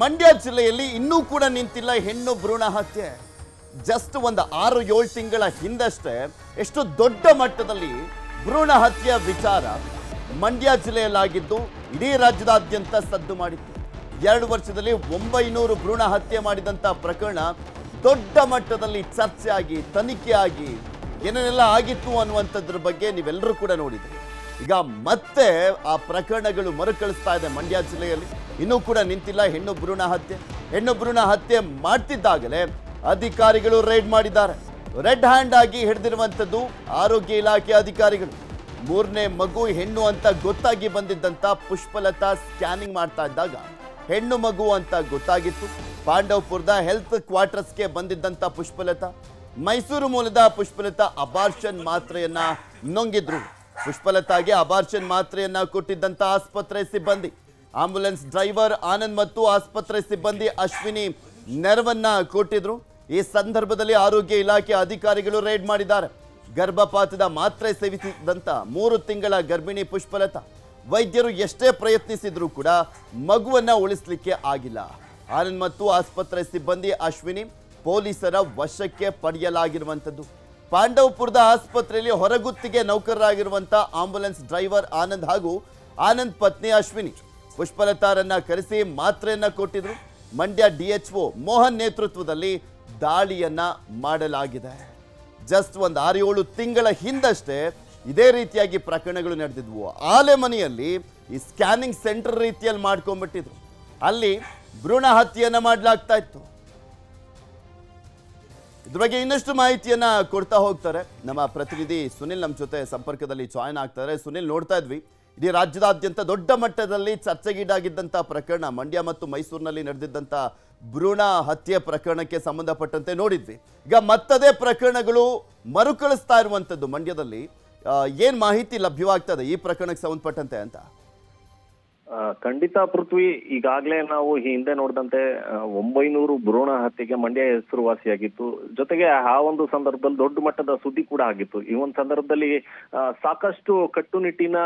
ಮಂಡ್ಯ ಜಿಲ್ಲೆಯಲ್ಲಿ ಇನ್ನೂ ಕೂಡ ನಿಂತಿಲ್ಲ ಹೆಣ್ಣು ಭ್ರೂಣ ಹತ್ಯೆ ಜಸ್ಟ್ ಒಂದು ಆರು ಏಳು ತಿಂಗಳ ಹಿಂದಷ್ಟೇ ಎಷ್ಟು ದೊಡ್ಡ ಮಟ್ಟದಲ್ಲಿ ಭ್ರೂಣ ಹತ್ಯೆಯ ವಿಚಾರ ಮಂಡ್ಯ ಜಿಲ್ಲೆಯಲ್ಲಾಗಿದ್ದು ಇಡೀ ರಾಜ್ಯದಾದ್ಯಂತ ಸದ್ದು ಮಾಡಿತ್ತು. ಎರಡು ವರ್ಷದಲ್ಲಿ ಒಂಬೈನೂರು ಭ್ರೂಣ ಹತ್ಯೆ ಮಾಡಿದಂಥ ಪ್ರಕರಣ ದೊಡ್ಡ ಮಟ್ಟದಲ್ಲಿ ಚರ್ಚೆ ಆಗಿ ತನಿಖೆ ಆಗಿ ಏನೇನೆಲ್ಲ ಆಗಿತ್ತು ಅನ್ನುವಂಥದ್ರ ಬಗ್ಗೆ ನೀವೆಲ್ಲರೂ ಕೂಡ ನೋಡಿದ್ರಿ. ಈಗ ಮತ್ತೆ ಆ ಪ್ರಕರಣಗಳು ಮರುಕಳಿಸ್ತಾ ಇದೆ ಮಂಡ್ಯ ಜಿಲ್ಲೆಯಲ್ಲಿ. ಇನ್ನೂ ಕೂಡ ನಿಂತಿಲ್ಲ. ಹೆಣ್ಣು ಭ್ರೂಣ ಹತ್ಯೆ. ಹೆಣ್ಣು ಭ್ರೂಣ ಹತ್ಯೆ ಮಾಡ್ತಿದ್ದಾಗಲೇ ಅಧಿಕಾರಿಗಳು ರೈಡ್ ಮಾಡಿದ್ದಾರೆ. ರೆಡ್ ಹ್ಯಾಂಡ್ ಆಗಿ ಹಿಡಿದಿರುವಂಥದ್ದು ಆರೋಗ್ಯ ಇಲಾಖೆ ಅಧಿಕಾರಿಗಳು. ಮೂರನೇ ಮಗು, ಹೆಣ್ಣು ಅಂತ ಗೊತ್ತಾಗಿ ಬಂದಿದ್ದಂಥ ಪುಷ್ಪಲತಾ ಸ್ಕ್ಯಾನಿಂಗ್ ಮಾಡ್ತಾ ಇದ್ದಾಗ ಹೆಣ್ಣು ಮಗು ಅಂತ ಗೊತ್ತಾಗಿತ್ತು. ಪಾಂಡವಪುರದ ಹೆಲ್ತ್ ಕ್ವಾರ್ಟರ್ಸ್ಗೆ ಬಂದಿದ್ದಂಥ ಪುಷ್ಪಲತಾ. ಮೈಸೂರು ಮೂಲದ ಪುಷ್ಪಲತಾ ಅಬಾರ್ಷನ್ ಮಾತ್ರೆಯನ್ನ ನುಂಗಿದ್ರು. ಪುಷ್ಪಲತಾಗೆ ಅಬಾರ್ಷನ್ ಮಾತ್ರೆಯನ್ನ ಕೊಟ್ಟಿದ್ದಂಥ ಆಸ್ಪತ್ರೆ ಸಿಬ್ಬಂದಿ. ಆಂಬ್ಯುಲೆನ್ಸ್ ಡ್ರೈವರ್ ಆನಂದ್ ಮತ್ತು ಆಸ್ಪತ್ರೆ ಸಿಬ್ಬಂದಿ ಅಶ್ವಿನಿ ನೆರವನ್ನ ಕೊಟ್ಟಿದ್ರು. ಈ ಸಂದರ್ಭದಲ್ಲಿ ಆರೋಗ್ಯ ಇಲಾಖೆ ಅಧಿಕಾರಿಗಳು ರೈಡ್ ಮಾಡಿದ್ದಾರೆ. ಗರ್ಭಪಾತದ ಮಾತ್ರೆ ಸೇವಿಸಿದಂತ ಮೂರು ತಿಂಗಳ ಗರ್ಭಿಣಿ ಪುಷ್ಪಲತಾ. ವೈದ್ಯರು ಎಷ್ಟೇ ಪ್ರಯತ್ನಿಸಿದ್ರೂ ಕೂಡ ಮಗುವನ್ನ ಉಳಿಸಲಿಕ್ಕೆ ಆಗಿಲ್ಲ. ಆನಂದ್ ಮತ್ತು ಆಸ್ಪತ್ರೆ ಸಿಬ್ಬಂದಿ ಅಶ್ವಿನಿ ಪೊಲೀಸರ ವಶಕ್ಕೆ ಪಡೆಯಲಾಗಿರುವಂಥದ್ದು. ಪಾಂಡವಪುರದ ಆಸ್ಪತ್ರೆಯಲ್ಲಿ ಹೊರಗುತ್ತಿಗೆ ನೌಕರರಾಗಿರುವಂತ ಆಂಬ್ಯುಲೆನ್ಸ್ ಡ್ರೈವರ್ ಆನಂದ್ ಹಾಗೂ ಆನಂದ್ ಪತ್ನಿ ಅಶ್ವಿನಿ. ಪುಷ್ಪಲತಾರನ್ನ ಕರೆಸಿ ಮಾತ್ರೆಯನ್ನ ಕೊಟ್ಟಿದ್ರು. ಮಂಡ್ಯ ಡಿಎಚ್ಒ ಮೋಹನ್ ನೇತೃತ್ವದಲ್ಲಿ ದಾಳಿಯನ್ನ ಮಾಡಲಾಗಿದೆ. ಜಸ್ಟ್ ಒಂದು ಆರು ಏಳು ತಿಂಗಳ ಹಿಂದಷ್ಟೇ ಇದೇ ರೀತಿಯಾಗಿ ಪ್ರಕರಣಗಳು ನಡೆದಿದ್ವು. ಆಲೆಮನೆಯಲ್ಲಿ ಈ ಸ್ಕ್ಯಾನಿಂಗ್ ಸೆಂಟರ್ ರೀತಿಯಲ್ಲಿ ಮಾಡ್ಕೊಂಡ್ಬಿಟ್ಟಿದ್ರು. ಅಲ್ಲಿ ಭ್ರೂಣ ಹತ್ಯೆಯನ್ನ ಮಾಡಲಾಗ್ತಾ ಇತ್ತು. ಇದ್ರ ಬಗ್ಗೆ ಇನ್ನಷ್ಟು ಮಾಹಿತಿಯನ್ನ ಕೊಡ್ತಾ ಹೋಗ್ತಾರೆ. ನಮ್ಮ ಪ್ರತಿನಿಧಿ ಸುನಿಲ್ ನಮ್ಮ ಜೊತೆ ಸಂಪರ್ಕದಲ್ಲಿ ಜಾಯ್ನ್ ಆಗ್ತಾರೆ. ಸುನಿಲ್ ನೋಡ್ತಾ ಇದ್ವಿ. ಇಡೀ ರಾಜ್ಯದಾದ್ಯಂತ ದೊಡ್ಡ ಮಟ್ಟದಲ್ಲಿ ಚರ್ಚೆಗೀಡಾಗಿದ್ದಂಥ ಪ್ರಕರಣ, ಮಂಡ್ಯ ಮತ್ತು ಮೈಸೂರಿನಲ್ಲಿ ನಡೆದಿದ್ದಂಥ ಭ್ರೂಣ ಹತ್ಯೆ ಪ್ರಕರಣಕ್ಕೆ ಸಂಬಂಧಪಟ್ಟಂತೆ ನೋಡಿದ್ವಿ. ಈಗ ಮತ್ತದೇ ಪ್ರಕರಣಗಳು ಮರುಕಳಿಸ್ತಾ ಇರುವಂಥದ್ದು ಮಂಡ್ಯದಲ್ಲಿ. ಏನು ಮಾಹಿತಿ ಲಭ್ಯವಾಗ್ತದೆ ಈ ಪ್ರಕರಣಕ್ಕೆ ಸಂಬಂಧಪಟ್ಟಂತೆ ಅಂತ? ಖಂಡಿತ ಪೃಥ್ವಿ, ಈಗಾಗಲೇ ನಾವು ಹಿಂದೆ ನೋಡಿದಂತೆ ಒಂಬೈನೂರು ಭ್ರೂಣ ಹತ್ಯೆಗೆ ಮಂಡ್ಯ ಹೆಸರುವಾಸಿಯಾಗಿತ್ತು. ಜೊತೆಗೆ ಆ ಒಂದು ಸಂದರ್ಭದಲ್ಲಿ ದೊಡ್ಡ ಮಟ್ಟದ ಸುದ್ದಿ ಕೂಡ ಆಗಿತ್ತು. ಈ ಒಂದು ಸಂದರ್ಭದಲ್ಲಿ ಸಾಕಷ್ಟು ಕಟ್ಟುನಿಟ್ಟಿನ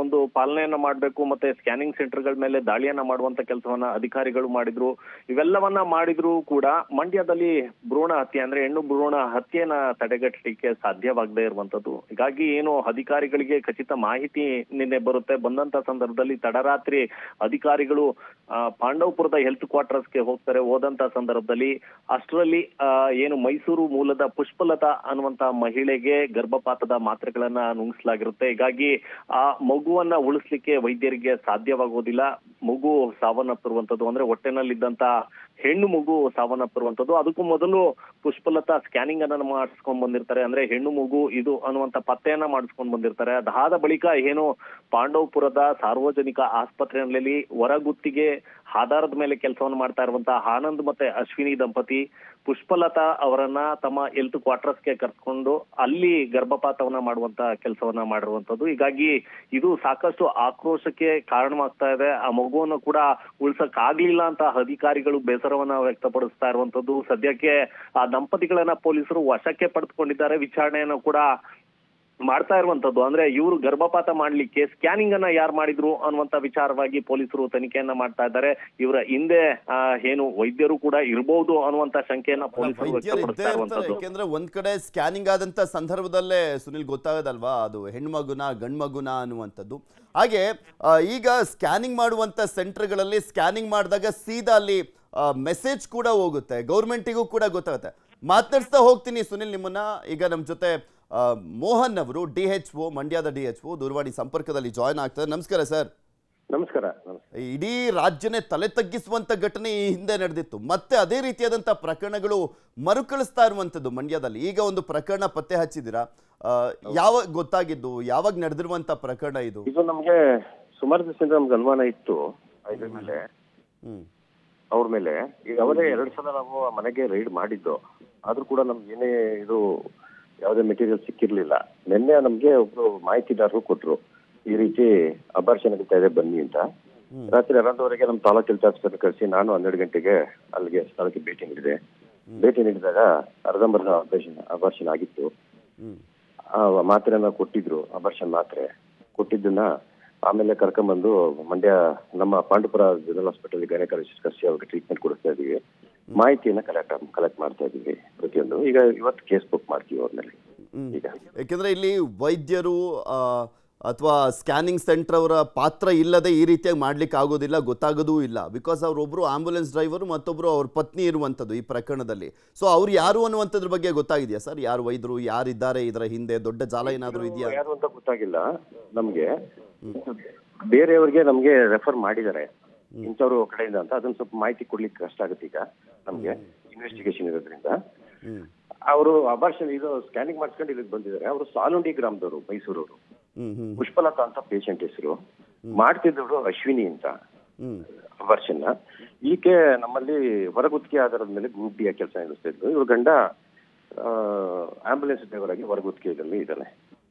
ಒಂದು ಪಾಲನೆಯನ್ನ ಮಾಡಬೇಕು ಮತ್ತೆ ಸ್ಕ್ಯಾನಿಂಗ್ ಸೆಂಟರ್ಗಳ ಮೇಲೆ ದಾಳಿಯನ್ನ ಮಾಡುವಂತ ಕೆಲಸವನ್ನ ಅಧಿಕಾರಿಗಳು ಮಾಡಿದ್ರು. ಇವೆಲ್ಲವನ್ನ ಮಾಡಿದ್ರು ಕೂಡ ಮಂಡ್ಯದಲ್ಲಿ ಭ್ರೂಣ ಹತ್ಯೆ ಅಂದ್ರೆ ಹೆಣ್ಣು ಭ್ರೂಣ ಹತ್ಯೆನ ತಡೆಗಟ್ಟಲಿಕ್ಕೆ ಸಾಧ್ಯವಾಗದೇ ಇರುವಂತದ್ದು ಹೀಗಾಗಿ ಏನು ಅಧಿಕಾರಿಗಳಿಗೆ ಖಚಿತ ಮಾಹಿತಿ ನಿನ್ನೆ ಬರುತ್ತೆ. ಬಂದಂತ ಸಂದರ್ಭದಲ್ಲಿ ತಡರಾತ್ರಿ ಅಧಿಕಾರಿಗಳು ಪಾಂಡವಪುರದ ಹೆಲ್ತ್ ಕ್ವಾರ್ಟರ್ಸ್ಗೆ ಹೋಗ್ತಾರೆ. ಹೋದಂತ ಸಂದರ್ಭದಲ್ಲಿ ಅಷ್ಟರಲ್ಲಿ ಏನು ಮೈಸೂರು ಮೂಲದ ಪುಷ್ಪಲತಾ ಅನ್ನುವಂತ ಮಹಿಳೆಗೆ ಗರ್ಭಪಾತದ ಮಾತ್ರೆಗಳನ್ನ ನುಂಗಿಸಲಾಗಿರುತ್ತೆ. ಹೀಗಾಗಿ ಆ ಮಗುವನ್ನ ಉಳಿಸ್ಲಿಕ್ಕೆ ವೈದ್ಯರಿಗೆ ಸಾಧ್ಯವಾಗೋದಿಲ್ಲ. ಮಗು ಸಾವನ್ನಪ್ಪಿರುವಂತದ್ದು ಅಂದ್ರೆ ಹೊಟ್ಟೆನಲ್ಲಿದ್ದಂತ ಹೆಣ್ಣು ಮಗು ಸಾವನ್ನಪ್ಪಿರುವಂತದ್ದು. ಅದಕ್ಕೂ ಮೊದಲು ಪುಷ್ಪಲತಾ ಸ್ಕ್ಯಾನಿಂಗ್ ಅನ್ನ ಮಾಡಿಸ್ಕೊಂಡ್ ಬಂದಿರ್ತಾರೆ. ಅಂದ್ರೆ ಹೆಣ್ಣು ಮಗು ಇದು ಅನ್ನುವಂತ ಪತ್ತೆಯನ್ನ ಮಾಡಿಸ್ಕೊಂಡ್ ಬಂದಿರ್ತಾರೆ. ಅದಾದ ಬಳಿಕ ಏನು ಪಾಂಡವಪುರದ ಸಾರ್ವಜನಿಕ ಆಸ್ಪತ್ರೆಯಲ್ಲಿ ಹೊರಗುತ್ತಿಗೆ ಆಧಾರದ ಮೇಲೆ ಕೆಲಸವನ್ನು ಮಾಡ್ತಾ ಇರುವಂತಹ ಆನಂದ್ ಮತ್ತೆ ಅಶ್ವಿನಿ ದಂಪತಿ ಪುಷ್ಪಲತಾ ಅವರನ್ನ ತಮ್ಮ ಹೆಲ್ತ್ ಕ್ವಾರ್ಟರ್ಸ್ಗೆ ಕರ್ಕೊಂಡು ಅಲ್ಲಿ ಗರ್ಭಪಾತವನ್ನ ಮಾಡುವಂತ ಕೆಲಸವನ್ನ ಮಾಡಿರುವಂತದ್ದು ಹೀಗಾಗಿ ಇದು ಸಾಕಷ್ಟು ಆಕ್ರೋಶಕ್ಕೆ ಕಾರಣವಾಗ್ತಾ ಇದೆ. ಆ ಮಗುವನ್ನು ಕೂಡ ಉಳ್ಸಕ್ ಆಗ್ಲಿಲ್ಲ ಅಂತ ಅಧಿಕಾರಿಗಳು ಬೇಸರವನ್ನ ವ್ಯಕ್ತಪಡಿಸ್ತಾ ಇರುವಂತದ್ದು ಸದ್ಯಕ್ಕೆ ಆ ದಂಪತಿಗಳನ್ನ ಪೊಲೀಸರು ವಶಕ್ಕೆ ಪಡೆದುಕೊಂಡಿದ್ದಾರೆ. ವಿಚಾರಣೆಯನ್ನು ಕೂಡ ಮಾಡ್ತಾ ಇರುವಂತದ್ದು. ಅಂದ್ರೆ ಇವರು ಗರ್ಭಪಾತ ಮಾಡ್ಲಿಕ್ಕೆ ಸ್ಕ್ಯಾನಿಂಗ್ ಅನ್ನ ಯಾರು ಮಾಡಿದ್ರು ಅನ್ನುವಂತ ವಿಚಾರವಾಗಿ ಪೊಲೀಸರು ತನಿಖೆಯನ್ನ ಮಾಡ್ತಾ ಇದ್ದಾರೆ. ಇವರ ಹಿಂದೆ ಏನು ವೈದ್ಯರು ಕೂಡ ಇರಬಹುದು ಅನ್ನುವಂತ ಶಂಕೆಯನ್ನ ಪೊಲೀಸರು ಯಾಕೆಂದ್ರೆ ಒಂದ್ ಕಡೆ ಸ್ಕ್ಯಾನಿಂಗ್ ಆದಂತ ಸಂದರ್ಭದಲ್ಲೇ ಸುನಿಲ್ ಗೊತ್ತಾಗದಲ್ವಾ? ಅದು ಹೆಣ್ಮಗುನ ಗಂಡ್ಮಗುನ ಅನ್ನುವಂಥದ್ದು. ಹಾಗೆ ಈಗ ಸ್ಕ್ಯಾನಿಂಗ್ ಮಾಡುವಂತ ಸೆಂಟರ್ಗಳಲ್ಲಿ ಸ್ಕ್ಯಾನಿಂಗ್ ಮಾಡಿದಾಗ ಸೀದಾ ಅಲ್ಲಿ ಮೆಸೇಜ್ ಕೂಡ ಹೋಗುತ್ತೆ. ಗೌರ್ಮೆಂಟಿಗೂ ಕೂಡ ಗೊತ್ತಾಗುತ್ತೆ. ಮಾತನಾಡಿಸ್ತಾ ಹೋಗ್ತೀನಿ ಸುನಿಲ್ ನಿಮ್ಮನ್ನ. ಈಗ ನಮ್ಮ ಜೊತೆ ಮೋಹನ್ ಅವರು ಡಿ ಎಚ್ ಒ ಮಂಡ್ಯದ ಡಿ ಎಚ್ ಒ ದೂರವಾಣಿ ಸಂಪರ್ಕದಲ್ಲಿ ಜಾಯ್ನ್ ಆಗ್ತಾರೆ. ನಮಸ್ಕಾರ ಸರ್. ನಮಸ್ಕಾರ ಇಡೀ ರಾಜ್ಯನೇ ತಲೆ ತಗ್ಗಿಸುವಂತ ಘಟನೆ ಈ ಹಿಂದೆ ನಡೆದಿತ್ತು. ಮತ್ತೆ ಅದೇ ರೀತಿಯಾದಂತಹ ಪ್ರಕರಣಗಳು ಮರುಕಳಿಸ್ತಾ ಇರುವಂತದ್ದು ಮಂಡ್ಯದಲ್ಲಿ. ಈಗ ಒಂದು ಪ್ರಕರಣ ಪತ್ತೆ ಹಚ್ಚಿದೀರಾ ಯಾವಾಗ ಗೊತ್ತಾಗಿದ್ದು? ಯಾವಾಗ ನಡೆದಿರುವಂತ ಪ್ರಕರಣ ಇದು? ಇದು ನಮ್ಗೆ ಸುಮಾರು ದಿವಸದಿಂದ ನಮ್ಗೆ ಅನುಮಾನ ಇತ್ತು. ಇದ್ರ ಮೇಲೆ ಹ್ಮ್. ಅವ್ರ ಮೇಲೆ. ಈಗ ಅವರೇ ಎರಡ್ ಸಲ ನಾವು ಮನೆಗೆ ರೈಡ್ ಮಾಡಿದ್ದು. ಆದ್ರೂ ಕೂಡ ನಮ್ಗೆ ಏನೇ ಇದು ಯಾವುದೇ ಮೆಟೀರಿಯಲ್ ಸಿಕ್ಕಿರ್ಲಿಲ್ಲ. ನಿನ್ನೆ ನಮ್ಗೆ ಒಬ್ರು ಮಾಹಿತಿದಾರರು ಕೊಟ್ರು ಈ ರೀತಿ ಅಬಾರ್ಷನ್ ಆಗ್ತಾ ಇದೆ ಬನ್ನಿ ಅಂತ. ರಾತ್ರಿ ಹನ್ನೊಂದುವರೆಗೆ ನಮ್ಮ ತಾಲೂಕಿನ ಹೆಲ್ತ್ ಆಸ್ಪತ್ರೆ ಕಳಿಸಿ ನಾನು ಹನ್ನೆರಡು ಗಂಟೆಗೆ ಅಲ್ಲಿಗೆ ಸ್ಥಳಕ್ಕೆ ಭೇಟಿ ನೀಡಿದೆ. ಭೇಟಿ ನೀಡಿದಾಗ ಅರ್ಧಂಬರ್ಧ ಆಪರೇಷನ್ ಅಬಾರ್ಷನ್ ಆಗಿತ್ತು. ಮಾತ್ರೆನ ಕೊಟ್ಟಿದ್ರು ಅಬಾರ್ಷನ್ ಮಾತ್ರೆ. ಕೊಟ್ಟಿದ್ದನ್ನ ಆಮೇಲೆ ಕರ್ಕೊಂಡ್ಬಂದು ಮಂಡ್ಯ ನಮ್ಮ ಪಾಂಡುಪುರ ಜನರಲ್ ಹಾಸ್ಪಿಟಲ್ ಗೈನಕಾಲಜಿಸ್ಟ್ ಕರ್ಸಿ ಅವ್ರಿಗೆ ಟ್ರೀಟ್ಮೆಂಟ್ ಕೊಡಿಸ್ತಾ ಇದೀವಿ. ಮಾಹಿತಿಯನ್ನ ಕಲೆಕ್ಟ್ ಕಲೆಕ್ಟ್ ಮಾಡ್ತಾ ಇದೀವಿ ಪ್ರತಿಯೊಂದು. ಈಗ ಇವತ್ತು ಕೇಸ್ ಬುಕ್ ಮಾಡ್ತೀವಿ ಅವ್ರ ಮೇಲೆ ಈಗ. ಯಾಕೆಂದ್ರೆ ಇಲ್ಲಿ ವೈದ್ಯರು ಅಥವಾ ಸ್ಕ್ಯಾನಿಂಗ್ ಸೆಂಟರ್ ಅವರ ಪಾತ್ರ ಇಲ್ಲದೆ ಈ ರೀತಿಯಾಗಿ ಮಾಡ್ಲಿಕ್ಕೆ ಆಗೋದಿಲ್ಲ ಗೊತ್ತಾಗೋದೂ ಇಲ್ಲ. ಬಿಕಾಸ್ ಅವರೊಬ್ಬರು ಆಂಬ್ಯುಲೆನ್ಸ್ ಡ್ರೈವರು ಮತ್ತೊಬ್ರು ಅವ್ರ ಪತ್ನಿ ಇರುವಂಥದ್ದು ಈ ಪ್ರಕರಣದಲ್ಲಿ. ಸೊ ಅವ್ರು ಯಾರು ಅನ್ನುವಂಥದ್ರ ಬಗ್ಗೆ ಗೊತ್ತಾಗಿದೆಯಾ ಸರ್? ಯಾರು ವೈದ್ಯರು ಯಾರಿದ್ದಾರೆ ಇದರ ಹಿಂದೆ? ದೊಡ್ಡ ಜಾಲ ಏನಾದರೂ ಇದೆಯಾ? ಯಾರು ಅಂತ ಗೊತ್ತಾಗಿಲ್ಲ ನಮ್ಗೆ. ಬೇರೆಯವ್ರಿಗೆ ನಮ್ಗೆ ರೆಫರ್ ಮಾಡಿದ್ದಾರೆ. ಇಂಥವ್ರು ಕಡೆಯಿಂದ ಅಂತ ಅದನ್ನ ಸ್ವಲ್ಪ ಮಾಹಿತಿ ಕೊಡ್ಲಿಕ್ಕೆ ಕಷ್ಟ ಆಗುತ್ತೆ ಈಗ ನಮ್ಗೆ ಇನ್ವೆಸ್ಟಿಗೇಷನ್ ಇರೋದ್ರಿಂದ. ಅವರು ಅಬಾರ್ಷನ್ ಇದು ಸ್ಕ್ಯಾನಿಂಗ್ ಮಾಡ್ಸ್ಕೊಂಡು ಇಲ್ಲಿಗೆ ಬಂದಿದ್ದಾರೆ. ಅವರು ಸಾಲುಂಡಿ ಗ್ರಾಮದವರು ಮೈಸೂರವರು. ಅವರು ಪುಷ್ಪಲತಾ ಅಂತ ಪೇಷಂಟ್ ಹೆಸರು. ಮಾಡ್ತಿದ್ದವರು ಅಶ್ವಿನಿ ಅಂತ. ಅಬಾರ್ಷನ್ ಈಕೆ ನಮ್ಮಲ್ಲಿ ಹೊರಗುತ್ತಿಗೆ ಆಧಾರದ ಮೇಲೆ ಗ್ರೂಪ್ ಡಿ ಕೆಲಸ ನಡೆಸ್ತಾ ಇದ್ರು ಇವ್ರ ಗಂಡ ಆಂಬುಲೆನ್ಸ್ ಡ್ರೈವರ್ ಆಗಿ ಹೊರಗುತ್ತಿಗೆಯಲ್ಲಿ ಇದ್ದಾನೆ.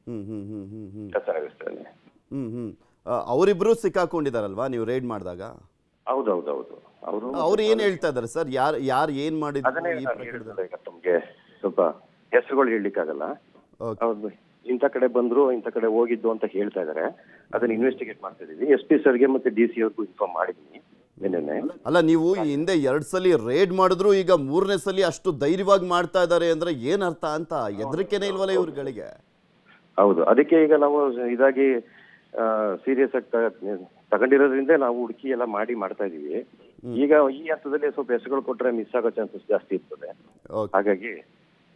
ಹ್ಮ್ ಹ್ಮ್ ಹ್ಮ್ ಹ್ಮ್ ಹ್ಮ್. ಕೆಲಸ ನಿರ್ವಹಿಸ್ತಾನೆ ಹ್ಮ್ ಹ್ಮ್. ಆ, ಅವರಿಬ್ರು ಸಿಕ್ಕಾಕೊಂಡಿದಾರಲ್ವಾ ನೀವು ರೈಡ್ ಮಾಡಿದಾಗ? ಹೌದೌದೌದು. ಅವರು ಅವ್ರು ಏನ್ ಹೇಳ್ತಾ ಇದಾರೆ ಸರ್? ಯಾರು ಯಾರು ಏನ್ ಮಾಡಿದ್ರು ಅದನ್ನೇ ನಾನು ಹೇಳಿದ್ನಲ್ಲ ಈಗ ತಮ್ಗೆ. ಸ್ವಲ್ಪ ಹೆಸರುಗಳು ಹೇಳಲಿಕ್ಕಾಗಲ್ಲ. ಅವ್ರು ಇಂಥ ಕಡೆ ಬಂದ್ರು ಇಂಥ ಕಡೆ ಹೋಗಿದ್ದು ಅಂತ ಹೇಳ್ತಾ ಇದಾರೆ ಅದನ್ನ ಇನ್ವೆಸ್ಟಿಗೇಟ್ ಮಾಡ್ತಾ ಇದೀವಿ ಎಸ್ ಪಿ ಸರ್ಗೆ ಮತ್ತೆ ಡಿ ಸಿ ಅವ್ರಿಗೂ ಇನ್ಫಾರ್ಮ್ ಮಾಡಿದೀನಿ ನಿನ್ನೆ. ಅಲ್ಲ ನೀವು ಈ ಹಿಂದೆ ಎರಡ್ ಸಲ ರೇಡ್ ಮಾಡಿದ್ರು ಈಗ ಮೂರನೇ ಸಲ ಅಷ್ಟು ಧೈರ್ಯವಾಗಿ ಮಾಡ್ತಾ ಇದ್ದಾರೆ ಅಂದ್ರೆ ಏನ್ ಅರ್ಥ ಅಂತ ಹೆದರಿಕೆನೇ ಇಲ್ವಲ್ಲ ಇವ್ರುಗಳಿಗೆ? ಹೌದು. ಅದಕ್ಕೆ ಈಗ ನಾವು ಇದಾಗಿ ಸೀರಿಯಸ್ ಆಗಿ ತಗೊಂಡಿರೋದ್ರಿಂದ ನಾವು ಹುಡುಕಿ ಎಲ್ಲ ಮಾಡಿ ಮಾಡ್ತಾ ಇದೀವಿ. ಈಗ ಈ ಹಂತದಲ್ಲಿ ಸ್ವಲ್ಪ ಹೆಸರುಗಳು ಕೊಟ್ರೆ ಮಿಸ್ ಆಗೋ ಚಾನ್ಸಸ್ ಜಾಸ್ತಿ ಇರ್ತದೆ. ಹಾಗಾಗಿ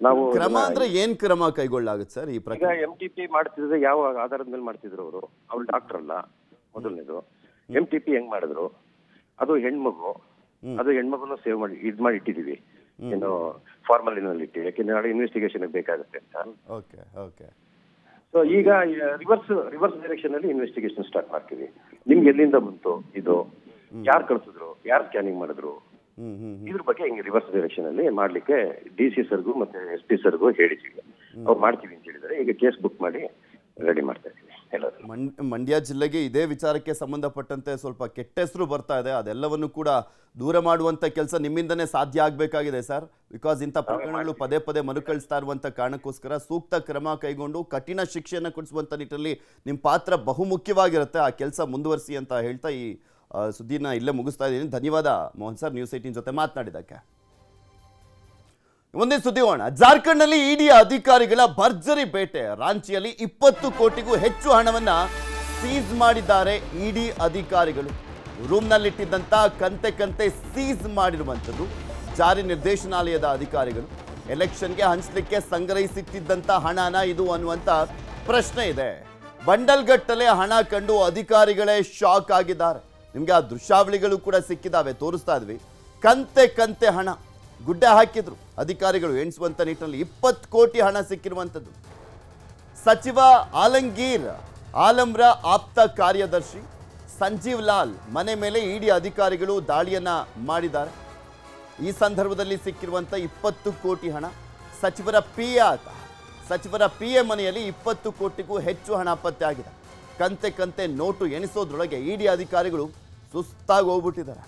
ನಾವು ಕ್ರಮ ಅಂದ್ರೆ ಏನ್ ಕ್ರಮ ಕೈಗೊಳ್ಳಾಗುತ್ತೆ ಸರ್ ಈ ಈಗ ಎಂ ಟಿ ಪಿ ಮಾಡ್ತಿದ್ರೆ ಯಾವ ಆಧಾರದ ಮೇಲೆ ಮಾಡ್ತಿದ್ರು ಅವರು? ಅವ್ರು ಡಾಕ್ಟರ್ ಅಲ್ಲ ಮೊದಲನೇದು. ಎಂ ಟಿ ಪಿ ಹೆಂಗ್ ಮಾಡಿದ್ರು? ಅದು ಹೆಣ್ಮಗು. ಅದು ಹೆಣ್ಮಗುನ ಸೇವ್ ಮಾಡಿ ಇದ್ ಮಾಡಿ ಇಟ್ಟಿದೀವಿ. ಏನು ಫಾರ್ಮಲಿನಲ್ಲಿ ಇಟ್ಟು ಯಾಕೆಂದ್ರೆ ನಾಳೆ ಇನ್ವೆಸ್ಟಿಗೇಷನ್ ಬೇಕಾಗುತ್ತೆ ಅಂತ. ಓಕೆ ಓಕೆ ಸೊ ಈಗ ರಿವರ್ಸ್ ರಿವರ್ಸ್ ಡೈರೆಕ್ಷನ್ ಅಲ್ಲಿ ಇನ್ವೆಸ್ಟಿಗೇಷನ್ ಸ್ಟಾರ್ಟ್ ಮಾಡ್ತೀವಿ. ನಿಮ್ಗೆ ಎಲ್ಲಿಂದ ಬಂತು ಇದು? ಯಾರು ಕಳ್ಸಿದ್ರು? ಯಾರು ಸ್ಕ್ಯಾನಿಂಗ್ ಮಾಡಿದ್ರು? ಇದ್ರ ಬಗ್ಗೆ ಹಿಂಗೆ ರಿವರ್ಸ್ ಡೈರೆಕ್ಷನ್ ಅಲ್ಲಿ ಮಾಡ್ಲಿಕ್ಕೆ ಡಿ ಸಿ ಸರ್ಗೂ ಮತ್ತೆ ಎಸ್ ಪಿ ಸರ್ಗೂ ಹೇಳಿದ್ದೀವಿ. ಅವ್ರು ಮಾಡ್ತೀವಿ ಅಂತ ಹೇಳಿದ್ರೆ ಈಗ ಕೇಸ್ ಬುಕ್ ಮಾಡಿ ರೆಡಿ ಮಾಡ್ತಾ ಇದ್ದೀವಿ. ಮಂಡ್- ಮಂಡ್ಯ ಜಿಲ್ಲೆಗೆ ಇದೇ ವಿಚಾರಕ್ಕೆ ಸಂಬಂಧಪಟ್ಟಂತೆ ಸ್ವಲ್ಪ ಕೆಟ್ಟ ಹೆಸರು ಬರ್ತಾ ಇದೆ. ಅದೆಲ್ಲವನ್ನು ಕೂಡ ದೂರ ಮಾಡುವಂತ ಕೆಲಸ ನಿಮ್ಮಿಂದನೇ ಸಾಧ್ಯ ಆಗಬೇಕಾಗಿದೆ ಸರ್. ಬಿಕಾಸ್ ಇಂಥ ಪ್ರಕರಣಗಳು ಪದೇ ಪದೇ ಮರುಕಳಿಸ್ತಾ ಇರುವಂತ ಕಾರಣಕ್ಕೋಸ್ಕರ ಸೂಕ್ತ ಕ್ರಮ ಕೈಗೊಂಡು ಕಠಿಣ ಶಿಕ್ಷೆಯನ್ನು ಕೊಡಿಸುವಂತ ನಿಟ್ಟಿನಲ್ಲಿ ನಿಮ್ಮ ಪಾತ್ರ ಬಹುಮುಖ್ಯವಾಗಿರುತ್ತೆ. ಆ ಕೆಲಸ ಮುಂದುವರಿಸಿ ಅಂತ ಹೇಳ್ತಾ ಈ ಸುದ್ದಿನ ಇಲ್ಲೇ ಮುಗಿಸ್ತಾ ಇದ್ದೀನಿ. ಧನ್ಯವಾದ ಮೋಹನ್ ಸರ್. ನ್ಯೂಸ್ ಏಟೀನ್ ಜೊತೆ ಮಾತನಾಡಿದ್ದಕ್ಕೆ. ಮುಂದಿನ ಸುದ್ದಿ ಹೋಗೋಣ. ಜಾರ್ಖಂಡ್ನಲ್ಲಿ ಇಡಿ ಅಧಿಕಾರಿಗಳ ಭರ್ಜರಿ ಬೇಟೆ. ರಾಂಚಿಯಲ್ಲಿ ಇಪ್ಪತ್ತು ಕೋಟಿಗೂ ಹೆಚ್ಚು ಹಣವನ್ನ ಸೀಸ್ ಮಾಡಿದ್ದಾರೆ ಇಡಿ ಅಧಿಕಾರಿಗಳು. ರೂಮ್ನಲ್ಲಿಟ್ಟಿದ್ದಂತ ಕಂತೆ ಕಂತೆ ಸೀಸ್ ಮಾಡಿರುವಂಥದ್ದು. ಜಾರಿ ನಿರ್ದೇಶನಾಲಯದ ಅಧಿಕಾರಿಗಳು. ಎಲೆಕ್ಷನ್ಗೆ ಹಂಚಲಿಕ್ಕೆ ಸಂಗ್ರಹಿಸಿಟ್ಟಿದ್ದಂತ ಹಣನ ಇದು ಅನ್ನುವಂಥ ಪ್ರಶ್ನೆ ಇದೆ. ಬಂಡಲ್ಗಟ್ಟಲೆ ಹಣ ಕಂಡು ಅಧಿಕಾರಿಗಳೇ ಶಾಕ್ ಆಗಿದ್ದಾರೆ. ನಿಮಗೆ ಆ ದೃಶ್ಯಾವಳಿಗಳು ಕೂಡ ಸಿಕ್ಕಿದಾವೆ, ತೋರಿಸ್ತಾ ಇದ್ವಿ. ಕಂತೆ ಕಂತೆ ಹಣ. ಗುಡ್ಡೆ ಹಾಕಿದ್ರು. ಅಧಿಕಾರಿಗಳು ಎಣಿಸುವಂತ ನಿಟ್ಟಿನಲ್ಲಿ ಇಪ್ಪತ್ತು ಕೋಟಿ ಹಣ ಸಿಕ್ಕಿರುವಂಥದ್ದು. ಸಚಿವ ಆಲಂಗೀರ್ ಆಲಂರ ಆಪ್ತ ಕಾರ್ಯದರ್ಶಿ ಸಂಜೀವ್ ಲಾಲ್ ಮನೆ ಮೇಲೆ ಇಡಿ ಅಧಿಕಾರಿಗಳು ದಾಳಿಯನ್ನ ಮಾಡಿದ್ದಾರೆ. ಈ ಸಂದರ್ಭದಲ್ಲಿ ಸಿಕ್ಕಿರುವಂಥ ಇಪ್ಪತ್ತು ಕೋಟಿ ಹಣ ಸಚಿವರ ಪಿ ಸಚಿವರ ಪಿ ಎ ಮನೆಯಲ್ಲಿ ಇಪ್ಪತ್ತು ಕೋಟಿಗೂ ಹೆಚ್ಚು ಹಣ ಪತ್ತೆ ಆಗಿದೆ. ಕಂತೆ ಕಂತೆ ನೋಟು ಎಣಿಸೋದ್ರೊಳಗೆ ಇಡಿ ಅಧಿಕಾರಿಗಳು ಸುಸ್ತಾಗಿ ಹೋಗ್ಬಿಟ್ಟಿದ್ದಾರೆ.